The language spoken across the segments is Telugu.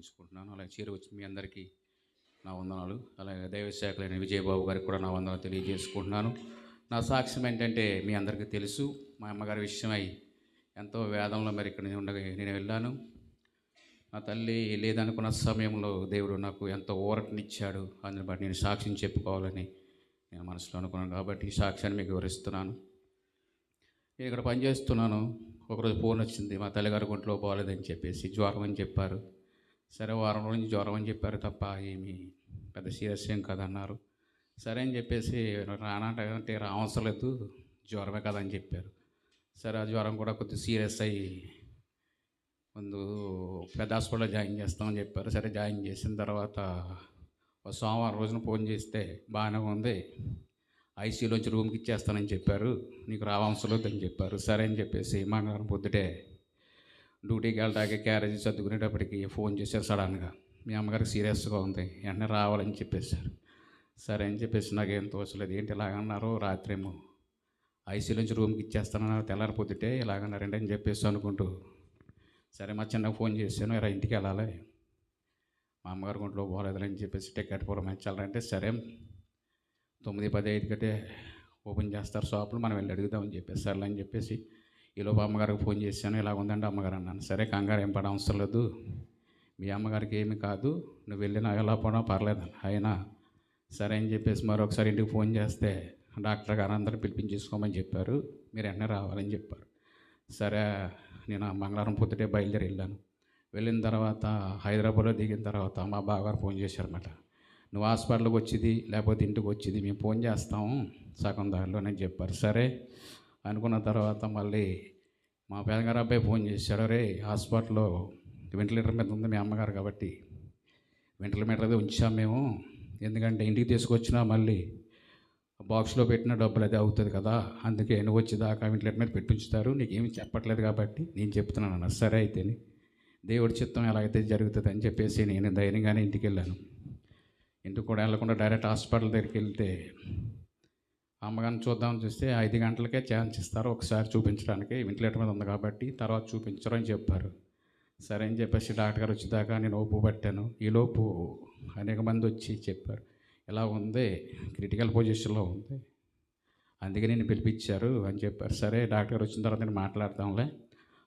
చెల్లించుకుంటున్నాను అలాగే చీర వచ్చి మీ అందరికీ నా వందనాలు. అలాగే దైవశాఖలైన విజయబాబు గారికి కూడా నా వందనాలు తెలియజేసుకుంటున్నాను. నా సాక్ష్యం ఏంటంటే మీ అందరికీ తెలుసు మా అమ్మగారి విషయమై ఎంతో వేదంలో మరి ఇక్కడ నేను ఉండగా నేను వెళ్ళాను. నా తల్లి లేదనుకున్న సమయంలో దేవుడు నాకు ఎంతో ఊరటనిచ్చాడు. అందుని బట్టి నేను సాక్ష్యం చెప్పుకోవాలని నేను మనసులో అనుకున్నాను. కాబట్టి ఈ సాక్ష్యాన్ని మీకు వివరిస్తున్నాను. నేను ఇక్కడ పనిచేస్తున్నాను. ఒకరోజు ఫోన్ వచ్చింది. మా తల్లిగారి గుంట్లో పోలేదని చెప్పేసి జ్వరం అని చెప్పారు. సరే వారం రోజు జ్వరం అని చెప్పారు తప్ప ఏమి పెద్ద సీరియస్ ఏం కదన్నారు. సరే అని చెప్పేసి రానంటే రావసరం లేదు జ్వరమే కదా అని చెప్పారు. సరే ఆ జ్వరం కూడా కొద్దిగా సీరియస్ అయ్యి ముందు పెద్ద హాస్పిటల్లో జాయిన్ చేస్తామని చెప్పారు. సరే జాయిన్ చేసిన తర్వాత ఒక సోమవారం రోజున ఫోన్ చేస్తే బాగానే ఉంది ఐసీయూలోంచి రూమ్కి ఇచ్చేస్తానని చెప్పారు. నీకు రావాల్సిన అని చెప్పారు. సరే అని చెప్పేసి మంగళవారం పొద్దుటే డ్యూటీకి వెళ్ళడానికి క్యారేజ్ సర్దుకునేటప్పటికి ఫోన్ చేశారు సడన్గా. మీ అమ్మగారికి సీరియస్గా ఉంది వెంటనే రావాలని చెప్పేశారు. సరే అని చెప్పేసి నాకేం తోచలేదు. ఏంటి ఇలాగన్నారు రాత్రేమో ఐసీ నుంచి రూమ్కి ఇచ్చేస్తానన్నారు తెల్లారిపోతుంటే పొద్దుటే ఇలాగన్నారండి అని చెప్పేసి అనుకుంటూ సరే మా చిన్నగా ఫోన్ చేశాను ఇలా ఇంటికి వెళ్ళాలి. మా అమ్మగారి గుంట్లో పోలేదని చెప్పేసి టికెట్ పురమించాలంటే సరే తొమ్మిది పది ఐదు కట్టే ఓపెన్ చేస్తారు షాపులు మనం వెళ్ళి అడుగుదామని చెప్పేసి సర్లే అని చెప్పేసి ఈలోపు అమ్మగారికి ఫోన్ చేశాను ఇలా ఉందండి అమ్మగారు అన్నాను. సరే కంగారు ఏం పడ అవసరం లేదు. మీ అమ్మగారికి ఏమి కాదు. నువ్వు వెళ్ళినా ఎలా పోనా పర్లేదు అయినా సరే అని చెప్పేసి మరొకసారి ఇంటికి ఫోన్ చేస్తే డాక్టర్ గారు అందరూ పిలిపించేసుకోమని చెప్పారు. మీరు వెంటనే రావాలని చెప్పారు. సరే నేను మంగళవారం పొద్దుటే బయలుదేరి వెళ్ళాను. వెళ్ళిన తర్వాత హైదరాబాద్లో దిగిన తర్వాత మా బావగారు ఫోన్ చేశారన్నమాట. నువ్వు హాస్పిటల్కి వచ్చింది లేకపోతే ఇంటికి వచ్చింది మేము ఫోన్ చేస్తాము సగం దారిలోనే చెప్పారు. సరే అనుకున్న తర్వాత మళ్ళీ మా పేదగారు అబ్బాయి ఫోన్ చేశాడు రే హాస్పిటల్లో వెంటిలేటర్ మీద ఉంది మీ అమ్మగారు కాబట్టి వెంటిలేటర్ మీద ఉంచాం మేము. ఎందుకంటే ఇంటికి తీసుకొచ్చినా మళ్ళీ బాక్స్లో పెట్టిన డబ్బులు అదే అవుతుంది కదా అందుకే నువ్వు వచ్చేదాకా వెంటిలేటర్ మీద పెట్టించుతారు నీకేమి చెప్పట్లేదు కాబట్టి నేను చెప్తున్నాను అన్న సరే అయితేని. దేవుడి చిత్తం ఎలా అయితే జరుగుతుంది అని చెప్పేసి నేను ధైర్యంగానే ఇంటికి వెళ్ళాను. ఇంటికి కూడా వెళ్ళకుండా డైరెక్ట్ హాస్పిటల్ దగ్గరికి వెళ్తే అమ్మగారిని చూద్దాం చూస్తే ఐదు గంటలకే ఛాన్స్ ఇస్తారు. ఒకసారి చూపించడానికి వెంటిలేటర్ మీద ఉంది కాబట్టి తర్వాత చూపించరు అని చెప్పారు. సరే అని చెప్పేసి డాక్టర్ గారు వచ్చేదాకా నేను ఓపు పట్టాను. ఈలోపు అనేక మంది వచ్చి చెప్పారు ఇలా ఉంది? క్రిటికల్ పొజిషన్లో ఉంది? అందుకే నేను పిలిపించారు అని చెప్పారు. సరే డాక్టర్ గారు వచ్చిన తర్వాత నేను మాట్లాడతాంలే.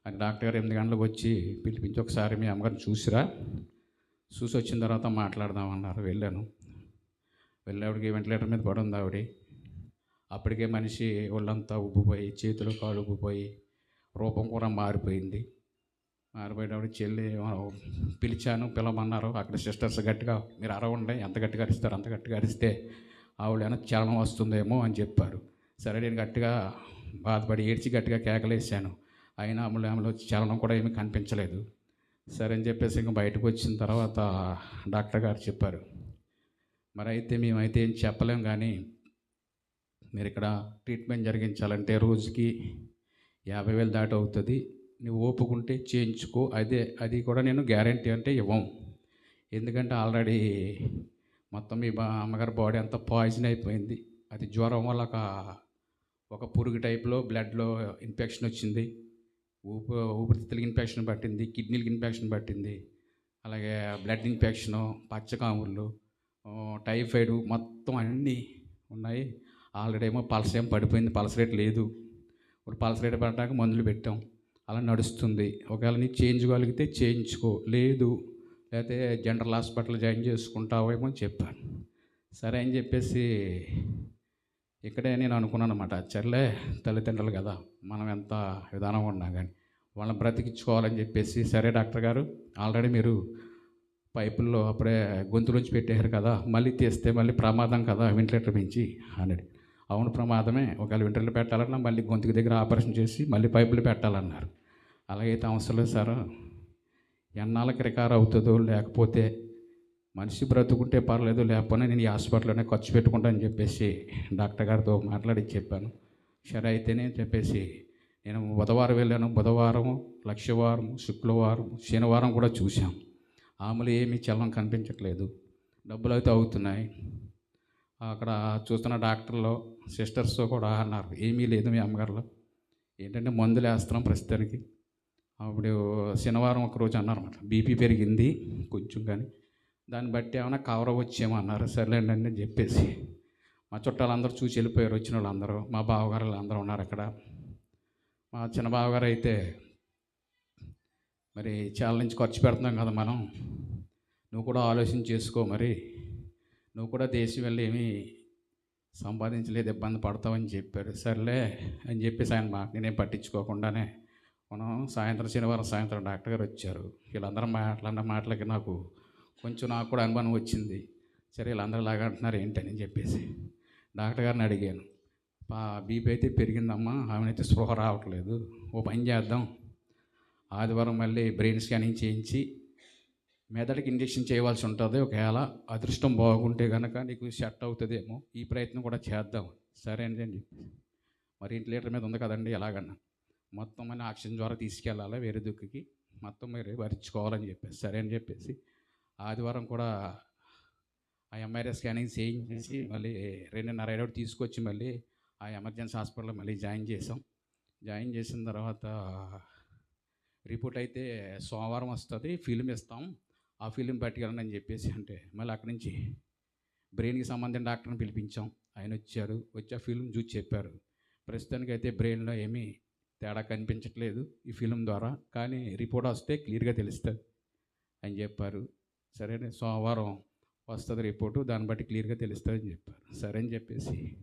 అని డాక్టర్ గారు ఎనిమిది గంటలకు వచ్చి పిలిపించి ఒకసారి మీ అమ్మగారిని చూసిరా? చూసి వచ్చిన తర్వాత మాట్లాడదామన్నారు వెళ్ళాను. వెళ్ళేవాడికి వెంటిలేటర్ మీద పడుంది ఆవిడ. అప్పటికే మనిషి ఒళ్ళంతా ఉబ్బిపోయి చేతులు కాళ్ళు ఉబ్బిపోయి రూపం కూడా మారిపోయింది. మారిపోయేటప్పుడు చెల్లి పిలిచాను పిలవమన్నారు. అక్కడ సిస్టర్స్ గట్టిగా మీరు అరవండి ఎంత గట్టిగా అరిస్తారు అంత గట్టిగా అరిస్తే ఆవిడ చలనం వస్తుందేమో అని చెప్పారు. సరే నేను గట్టిగా బాధపడి ఏడ్చి గట్టిగా కేకలేసాను అయినా అమలు అమలు చలనం కూడా ఏమీ కనిపించలేదు. సరే అని చెప్పేసి ఇంకా బయటకు వచ్చిన తర్వాత డాక్టర్ గారు చెప్పారు. మరి అయితే మేమైతే ఏం చెప్పలేం కానీ మీరు ఇక్కడ ట్రీట్మెంట్ జరిగించాలంటే రోజుకి యాభై వేలు దాటి అవుతుంది. నువ్వు ఓపుకుంటే చేయించుకో. అదే అది కూడా నేను గ్యారంటీ అంటే ఇవ్వం. ఎందుకంటే ఆల్రెడీ మొత్తం మీ బా అమ్మగారి బాడీ అంతా పాయిజన్ అయిపోయింది. అది జ్వరం వల్ల ఒక ఒక పురుగు టైప్లో బ్లడ్లో ఇన్ఫెక్షన్ వచ్చింది. ఊపి ఊపిరితిత్తులకి ఇన్ఫెక్షన్ పట్టింది. కిడ్నీలకి ఇన్ఫెక్షన్ పట్టింది. అలాగే బ్లడ్ ఇన్ఫెక్షను పచ్చకాములు టైఫాయిడ్ మొత్తం అన్నీ ఉన్నాయి. ఆల్రెడీ ఏమో పల్స్ ఏమో పడిపోయింది పల్స్ రేట్ లేదు. ఇప్పుడు పల్స్ రేట్ పడటానికి మందులు పెట్టాం. అలా నడుస్తుంది. ఒకవేళ నీ చేయించుకోగలిగితే చేయించుకో. లేదు లేకపోతే జనరల్ హాస్పిటల్ జాయిన్ చేసుకుంటావేమో అని చెప్పాను. సరే అని చెప్పేసి ఇక్కడే నేను అనుకున్నాను అనమాట చర్లే తల్లిదండ్రులు కదా మనం ఎంత విధానం ఉన్నా కానీ వాళ్ళని బ్రతికించుకోవాలని చెప్పేసి సరే డాక్టర్ గారు ఆల్రెడీ మీరు పైపుల్లో అప్పుడే గొంతులోంచి పెట్టేశారు కదా మళ్ళీ తీస్తే మళ్ళీ ప్రమాదం కదా వెంటిలేటర్ మించి అన్నాడు. అవును ప్రమాదమే. ఒకవేళ వింటర్లు పెట్టాలన్నా మళ్ళీ గొంతుకు దగ్గర ఆపరేషన్ చేసి మళ్ళీ పైపులు పెట్టాలన్నారు. అలాగైతే అవసరం లేదు సార్. ఎన్నాళ్ళకి రికార్ అవుతుందో లేకపోతే మనిషి బ్రతుకుంటే పర్లేదు లేకపోతే నేను ఈ హాస్పిటల్లోనే ఖర్చు పెట్టుకుంటానని చెప్పేసి డాక్టర్ గారితో మాట్లాడి చెప్పాను. సరే అయితేనే చెప్పేసి నేను బుధవారం వెళ్ళాను. బుధవారం లక్షవారం శుక్రవారం శనివారం కూడా చూశాం. ఆమెలు ఏమీ చల్లం కనిపించట్లేదు. డబ్బులు అయితే అవుతున్నాయి. అక్కడ చూస్తున్న డాక్టర్లు సిస్టర్స్ కూడా అన్నారు. ఏమీ లేదు మీ అమ్మగారులో. ఏంటంటే మందులు వేస్తున్నాం ప్రస్తుతానికి. అప్పుడు శనివారం ఒక రోజు అన్నారన్నమాట. బీపీ పెరిగింది కొంచెం కానీ. దాన్ని బట్టి ఏమైనా కవర్ వచ్చేమో అన్నారు. సర్లేండి అని చెప్పేసి మా చుట్టాలందరూ చూసి వెళ్ళిపోయారు. వచ్చిన వాళ్ళందరూ మా బావగారు అందరూ ఉన్నారు అక్కడ. మా చిన్న బావగారు అయితే మరి చాలా నుంచి ఖర్చు పెడుతున్నాం కదా మనం. నువ్వు కూడా ఆలోచన చేసుకో మరి. నువ్వు కూడా దేశం వెళ్ళి ఏమీ సంపాదించలేదు ఇబ్బంది పడతావని చెప్పారు. సర్లే అని చెప్పేసి ఆయన మాట నేనేం పట్టించుకోకుండానే మనం సాయంత్రం శనివారం సాయంత్రం డాక్టర్ గారు వచ్చారు. వీళ్ళందరూ మాట్లాడిన మాటలకి నాకు కొంచెం నాకు కూడా అనుమానం వచ్చింది. సరే వీళ్ళందరూ ఇలాగ అంటున్నారు ఏంటని చెప్పేసి. డాక్టర్ గారిని అడిగాను. పా బీపీ అయితే పెరిగిందమ్మా ఆమెనైతే స్పృహ రావట్లేదు. ఓ పని చేద్దాం. ఆదివారం మళ్ళీ బ్రెయిన్ స్కానింగ్ చేయించి మెదడుకి ఇంజెక్షన్ చేయవలసి ఉంటుంది. ఒకవేళ అదృష్టం బాగుంటే కనుక నీకు సెట్ అవుతుందేమో ఈ ప్రయత్నం కూడా చేద్దాం. సరే అండి అని చెప్పి. మరి ఇంటి లీటర్ మీద ఉంది కదండి ఎలాగన్నా. మొత్తం మన ఆక్సిజన్ ద్వారా తీసుకెళ్ళాలి వేరే దుక్కుకి? మొత్తం మీరు భరించుకోవాలని చెప్పేసి. సరే అని చెప్పేసి ఆదివారం కూడా ఆ ఎంఆర్ఐ స్కానింగ్ చేయించేసి మళ్ళీ రెండున్నర ఏడు తీసుకొచ్చి మళ్ళీ ఆ ఎమర్జెన్సీ హాస్పిటల్లో మళ్ళీ జాయిన్ చేసాం జాయిన్ చేసిన తర్వాత రిపోర్ట్ అయితే సోమవారం వస్తుంది ఫిల్మ్ ఇస్తాం. ఆ ఫిలిం పట్టుకెళ్ళండి అని చెప్పేసి అంటే మళ్ళీ అక్కడి నుంచి బ్రెయిన్కి సంబంధించిన డాక్టర్ని పిలిపించాం. ఆయన వచ్చారు. వచ్చి ఆ ఫిలిం చూసి చెప్పారు. ప్రస్తుతానికైతే బ్రెయిన్లో ఏమీ తేడా కనిపించట్లేదు ఈ ఫిలిం ద్వారా. కానీ రిపోర్ట్ వస్తే క్లియర్గా తెలుస్తుంది అని చెప్పారు. సరే సోమవారం వస్తుంది రిపోర్టు. దాన్ని బట్టి క్లియర్గా తెలుస్తుంది అని చెప్పారు. సరే అని చెప్పేసి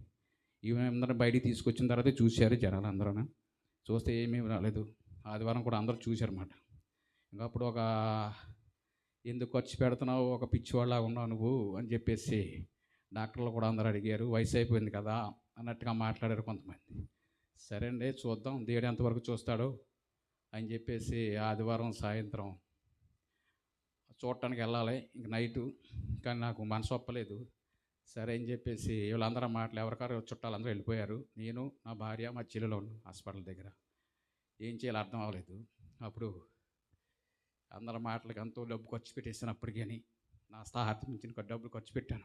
ఈమె అందరం బయటికి తీసుకొచ్చిన తర్వాత చూశారు జనాలు అందరూ చూస్తే ఏమీ రాలేదు. ఆదివారం కూడా అందరూ చూశారన్నమాట. ఇంకా అప్పుడు ఒక ఎందుకు ఖర్చు పెడుతున్నావు? ఒక పిచ్చివాళ్ళ ఉన్నావు నువ్వు అని చెప్పేసి డాక్టర్లు కూడా అందరూ అడిగారు. వయసు అయిపోయింది కదా అన్నట్టుగా మాట్లాడారు కొంతమంది. సరే అండి చూద్దాం దేవుడు ఎంతవరకు చూస్తాడో అని చెప్పేసి ఆదివారం సాయంత్రం చూడటానికి వెళ్ళాలి. ఇంక నైటు కానీ నాకు మనసు ఒప్పలేదు. సరే అని చెప్పేసి వీళ్ళందరూ మాటలు ఎవరికారు చుట్టాలందరూ వెళ్ళిపోయారు. నేను నా భార్య మా చెల్లెలు హాస్పిటల్ దగ్గర. ఏం చేయాలో అర్థం అవ్వలేదు. అప్పుడు అందరి మాటలకి ఎంతో డబ్బు ఖర్చు పెట్టేసినప్పటికీ కానీ నా స్థాహత నుంచి డబ్బులు ఖర్చు పెట్టాను.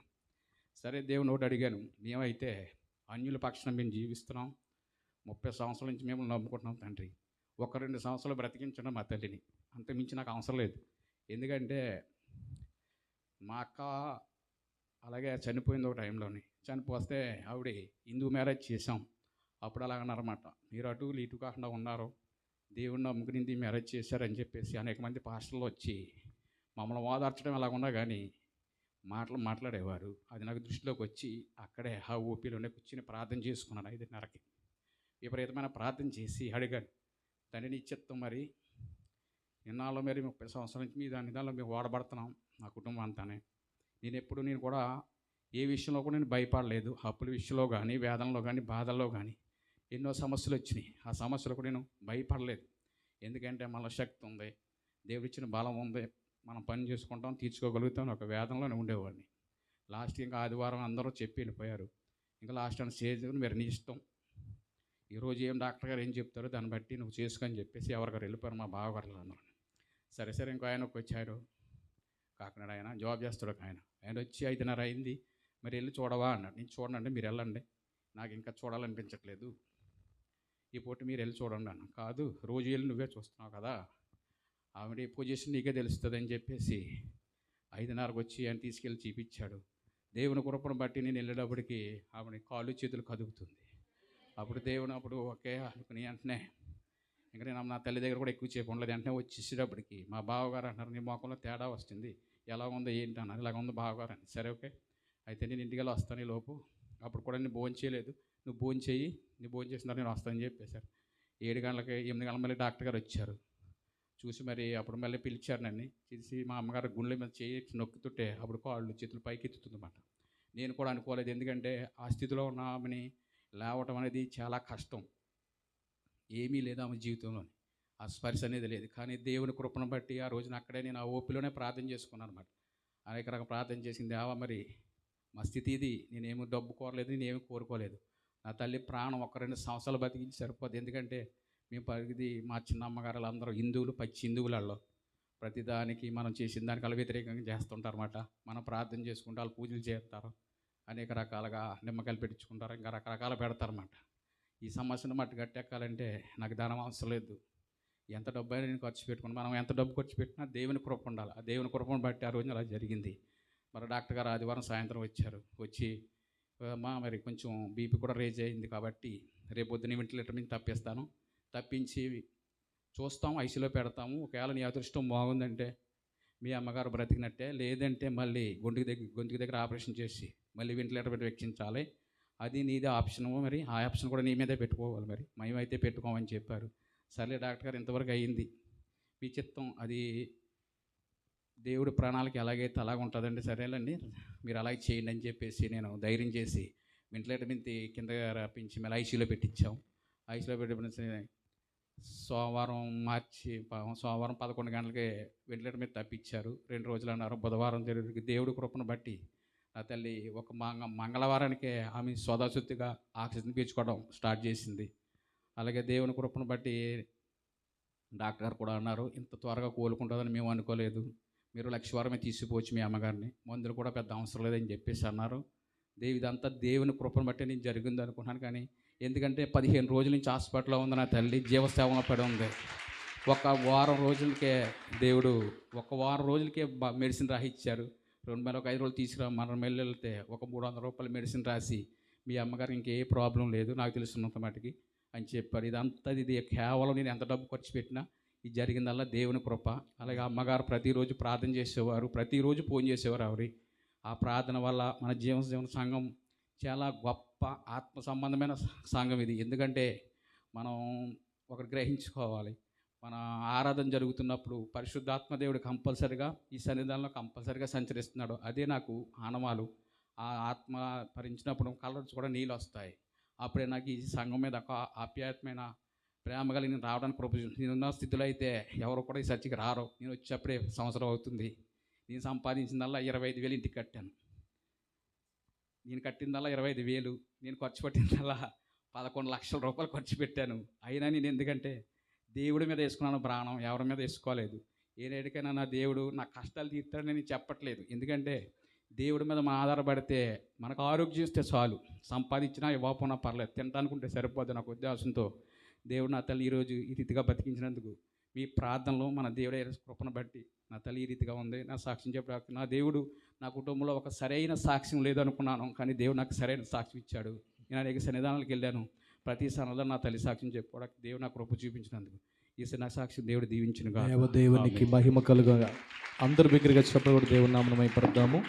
సరే దేవుని ఒకటి అడిగాను మేమైతే అన్యుల పక్షం మేము జీవిస్తున్నాం. ముప్పై సంవత్సరాల నుంచి మేము నమ్ముకుంటున్నాం తండ్రి. ఒక రెండు సంవత్సరాలు బ్రతికించడం మా తల్లిని. అంత మించి నాకు అవసరం లేదు. ఎందుకంటే మా అక్క అలాగే చనిపోయింది ఒక టైంలోని. చనిపోతే ఆవిడ హిందూ మ్యారేజ్ చేసాం అప్పుడు అలాగన్నారన్నమాట మీరు అటు ఇటు కాకుండా ఉన్నారు. దేవుడిని నమ్ముకునింది మ్యారేజ్ చేశారని చెప్పేసి అనేక మంది పాస్టర్లు వచ్చి మమ్మల్ని ఓదార్చడం ఎలాగున్నా కానీ మాటలు మాట్లాడేవారు. అది నాకు దృష్టిలోకి వచ్చి అక్కడే ఆ ఓపీలోనే కూర్చుని ప్రార్థన చేసుకున్నాను ఐదున్నరకి. విపరీతమైన ప్రార్థన చేసి అడిగాను దాన్ని నిశ్చిత్తం మరి ఇన్నాళ్ళు మరి ముప్పై సంవత్సరాల నుంచి మీ దాని దానిలో మేము ఓడబడుతున్నాం నా కుటుంబం అంతానే. నేను ఎప్పుడు నేను కూడా ఏ విషయంలో కూడా నేను భయపడలేదు. అప్పుల విషయంలో కానీ వేదనలో కానీ బాధల్లో కానీ ఎన్నో సమస్యలు వచ్చినాయి. ఆ సమస్యలు కూడా నేను భయపడలేదు. ఎందుకంటే మనలో శక్తి ఉంది. దేవుడిచ్చిన బలం ఉంది. మనం పని చేసుకుంటాం తీర్చుకోగలుగుతాం ఒక వేదనలోనే ఉండేవాడిని. లాస్ట్ ఇంకా ఆదివారం అందరూ చెప్పి వెళ్ళిపోయారు. ఇంకా లాస్ట్ అని స్టేజ్ మీరు నీ ఇష్టం. ఈరోజు ఏం డాక్టర్ గారు ఏం చెప్తారో దాన్ని బట్టి నువ్వు చేసుకొని చెప్పేసి ఎవరికారు వెళ్ళిపోయారు మా బావగారులు అందరూ. సరే సరే ఇంకో ఆయన వచ్చారు కాకినాడ ఆయన జాబ్ చేస్తాడు ఒక ఆయన. ఆయన వచ్చి ఐదున్నర అయింది. మరి వెళ్ళి చూడవా అన్నాడు. నేను చూడండి మీరు వెళ్ళండి. నాకు ఇంకా చూడాలనిపించట్లేదు. ఈ పూట మీరు వెళ్ళి చూడండి అన్న. కాదు రోజు వెళ్ళి నువ్వే చూస్తున్నావు కదా. ఆవిడ పొజిషన్ నీకే తెలుస్తుంది అని చెప్పేసి ఐదున్నరకు వచ్చి ఆయన తీసుకెళ్ళి చూపించాడు. దేవుని కృపను బట్టి నేను వెళ్ళేటప్పటికి ఆవిడ కాళ్ళు చేతులు కదుగుతుంది. అప్పుడు దేవుని అప్పుడు ఓకే అనుకుని వెంటనే ఇంకా నేను నా తల్లి దగ్గర కూడా ఎక్కువ సేపు ఉండలేదు. వెంటనే వచ్చేసేటప్పటికి మా బావగారు అంటారు నీ మొఖంలో తేడా వస్తుంది. ఎలా ఉందో ఏంటి? అన్నారు. ఇలాగ ఉంది బావగారు అని సరే ఓకే. అయితే నేను ఇంటికి వెళ్ళి వస్తాను ఈ లోపు అప్పుడు కూడా నేను భోజనం చేయలేదు. నువ్వు భోజనం చేయి నువ్వు భోజనం చేసిన నేను వస్తానని చెప్పేశారు. ఏడు గంటలకి ఎనిమిది గంటల మళ్ళీ డాక్టర్ గారు వచ్చారు. చూసి మరి అప్పుడు మళ్ళీ పిలిచారు నన్ను. చూసి మా అమ్మగారు గుండెల మీద చేయి నొక్కుతుంటే అప్పుడు కాళ్ళు చేతులు పైకి ఎత్తుతుందన్నమాట. నేను కూడా అనుకోలేదు. ఎందుకంటే ఆ స్థితిలో ఉన్న ఆమెని లేవటం అనేది చాలా కష్టం. ఏమీ లేదు ఆమె జీవితంలో ఆ స్పర్శ అనేది లేదు. కానీ దేవుని కృపను బట్టి ఆ రోజున అక్కడే నేను ఆ ఓపిలోనే ప్రార్థన చేసుకున్నాను అనమాట అనేక రకం ప్రార్థన చేసింది. ఆవా మరి మా స్థితి ఇది. నేనేమి డబ్బు కోరలేదు నేనేమి కోరుకోలేదు. నా తల్లి ప్రాణం ఒక రెండు సంవత్సరాలు బతికించి సరిపోదు ఎందుకంటే మేము పరిధి మా చిన్న అమ్మగారు అందరూ హిందువులు పచ్చి హిందువులలో ప్రతిదానికి మనం చేసిన దానికి అలా వ్యతిరేకంగా చేస్తుంటారన్నమాట. మనం ప్రార్థన చేసుకుంటే వాళ్ళు పూజలు చేస్తారు. అనేక రకాలుగా నిమ్మకాయలు పెట్టించుకుంటారు. ఇంకా రకరకాలు పెడతారన్నమాట. ఈ సమస్యను మట్టు గట్టెక్కాలంటే నాకు ధనం అవసరం లేదు. ఎంత డబ్బు అయినా నేను ఖర్చు పెట్టుకుని మనం ఎంత డబ్బు ఖర్చు పెట్టినా దేవుని కృప ఉండాలి. ఆ దేవుని కృపను బట్టి ఆ రోజున అలా జరిగింది. మరి డాక్టర్ గారు ఆదివారం సాయంత్రం వచ్చారు. వచ్చి మా మరి కొంచెం బీపీ కూడా రేజ్ అయింది కాబట్టి రేపు పొద్దున వెంటిలేటర్ మీద తప్పిస్తాను. తప్పించి చూస్తాం ఐసీలో పెడతాము. ఒకవేళ నీ అదృష్టం బాగుందంటే మీ అమ్మగారు బ్రతికినట్టే లేదంటే మళ్ళీ గొంతుకి దగ్గర గొంతుకి దగ్గర ఆపరేషన్ చేసి మళ్ళీ వెంటిలేటర్ పెట్టి వెక్కించాలి. అది నీదే ఆప్షన్ మరి. ఆ ఆప్షన్ కూడా నీ మీదే పెట్టుకోవాలి మరి. మేమైతే పెట్టుకోమని చెప్పారు. సర్లే డాక్టర్ గారు ఇంతవరకు అయ్యింది మీ చిత్తం అది దేవుడి ప్రాణాలకి ఎలాగైతే అలాగ ఉంటుందండి సరేనండి మీరు అలాగే చేయండి అని చెప్పేసి నేను ధైర్యం చేసి వెంటిలేటర్ మీద కింద రప్పించి మళ్ళీ ఐసీలో పెట్టించాం. ఐసీలో పెట్టి సోమవారం మార్చి సోమవారం పదకొండు గంటలకి వెంటిలేటర్ మీద తప్పించారు. రెండు రోజులు అన్నారు బుధవారం జరిగి దేవుడి కృపను బట్టి నా తల్లి ఒక మంగ మంగళవారానికే ఆమె స్వదాశుద్ధిగా ఆక్సిజన్ పీల్చుకోవడం స్టార్ట్ చేసింది. అలాగే దేవుని కృపను బట్టి డాక్టర్ గారు కూడా అన్నారు ఇంత త్వరగా కోలుకుంటుందని మేము అనుకోలేదు. మీరు లక్ష వారమే తీసుకుపోవచ్చు మీ అమ్మగారిని. మందులు కూడా పెద్ద అవసరం లేదని చెప్పేసి అన్నారు. దేవి ఇదంతా దేవుని కృపను బట్టి నేను జరిగింది అనుకున్నాను కానీ ఎందుకంటే పదిహేను రోజుల నుంచి హాస్పిటల్లో ఉంది నా తల్లి జీవసేవలో పడి ఉంది. ఒక వారం రోజులకే దేవుడు ఒక వారం రోజులకే మెడిసిన్ రాసిచ్చారు. రెండు వేల ఒక ఐదు రోజులు తీసుకురా మనం వెళ్ళితే వెళ్తే ఒక మూడు వందల రూపాయల మెడిసిన్ రాసి మీ అమ్మగారికి ఇంకే ప్రాబ్లం లేదు నాకు తెలుసున్నంత మటుకి అని చెప్పారు. ఇదంతా ఇది కేవలం నేను ఎంత డబ్బు ఖర్చు పెట్టినా ఇది జరిగిందల్లా దేవుని కృప. అలాగే అమ్మగారు ప్రతిరోజు ప్రార్థన చేసేవారు ప్రతిరోజు ఫోన్ చేసేవారు ఆవిడ ఆ ప్రార్థన వల్ల మన జీవన జీవన సంఘం చాలా గొప్ప ఆత్మ సంబంధమైన సంఘం ఇది. ఎందుకంటే మనం ఒకటి గ్రహించుకోవాలి. మన ఆరాధన జరుగుతున్నప్పుడు పరిశుద్ధాత్మ దేవుడు కంపల్సరిగా ఈ సన్నిధానంలో కంపల్సరిగా సంచరిస్తున్నాడు. అదే నాకు ఆనవాలు. ఆ ఆత్మ భరించినప్పుడు కలర్స్ కూడా నీళ్ళు వస్తాయి. అప్పుడే నాకు ఈ సంఘం మీద ఒక ఆప్యాయతమైన ప్రేమ కలిగి నేను రావడానికి నేను ఉన్న స్థితిలో అయితే ఎవరు కూడా ఈ చర్చికి రారు. నేను వచ్చేప్పుడే సంవత్సరం అవుతుంది. నేను సంపాదించిందల్లా ఇరవై ఐదు వేలు ఇంటికి కట్టాను. నేను కట్టిందల్లా ఇరవై ఐదు వేలు. నేను ఖర్చు పెట్టిందల్లా పదకొండు లక్షల రూపాయలు ఖర్చు పెట్టాను. అయినా నేను ఎందుకంటే దేవుడి మీద వేసుకున్నాను ప్రాణం ఎవరి మీద వేసుకోలేదు. ఏ రేటుకైనా నా దేవుడు నా కష్టాలు తీర్తాడని నేను చెప్పట్లేదు. ఎందుకంటే దేవుడి మీద మనం ఆధారపడితే మనకు ఆరోగ్యం ఇస్తే చాలు. సంపాదించినా ఇవ్వకపోయినా పర్లేదు. తినడానుకుంటే సరిపోదు నాకు ఉద్దేశంతో. దేవుడు నా తల్లి ఈరోజు ఈ రీతిగా బతికించినందుకు మీ ప్రార్థనలో మన దేవుడే కృపను బట్టి నా తల్లి ఈ రీతిగా ఉంది. నా సాక్ష్యం చెప్పడానికి నా దేవుడు నా కుటుంబంలో ఒక సరైన సాక్ష్యం లేదనుకున్నాను కానీ దేవుడు నాకు సరైన సాక్ష్యం ఇచ్చాడు. నేను అనేక సన్నిధానాలకు వెళ్ళాను. ప్రతి సన్నలో నా తల్లి సాక్ష్యం చెప్పుకోవడానికి దేవుడు నా కృప చూపించినందుకు. ఈ నా సాక్ష్యం దేవుడు దీవించిన దేవ దేవునికి మహిమ కలుగా అందరు బిగ్గరగా చెప్పకూడదు దేవుని నామను మైపడదాము